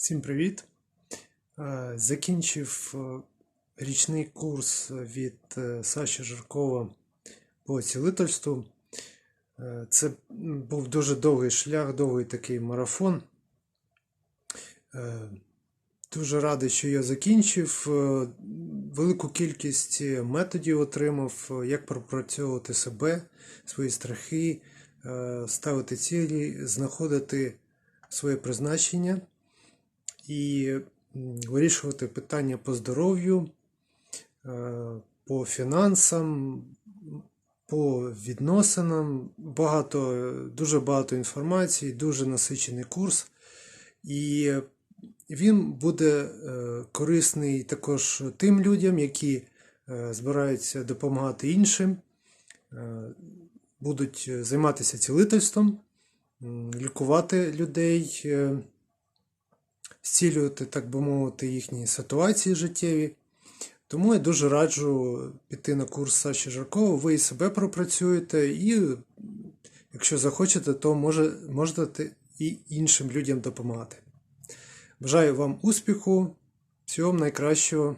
Всім привіт! Е, Закінчив е, річний курс від е, Саші Жаркова по цілительству. Це був дуже довгий шлях, довгий такий марафон. Дуже радий, що я закінчив. Велику кількість методів отримав, як пропрацьовувати себе, свої страхи, ставити цілі, знаходити своє призначення і вирішувати питання по здоров'ю, е, по фінансам, по відносинам. Багато, дуже багато інформації, дуже насичений курс. І він буде е, корисний також тим людям, які е, збираються допомагати іншим, будуть займатися цілительством, лікувати людей, зцілювати, так би мовити, їхні ситуації життєві. Тому я дуже раджу піти на курс Саші Жаркова, ви і себе пропрацюєте, і якщо захочете, то може, можете і іншим людям допомагати. Бажаю вам успіху, всього найкращого.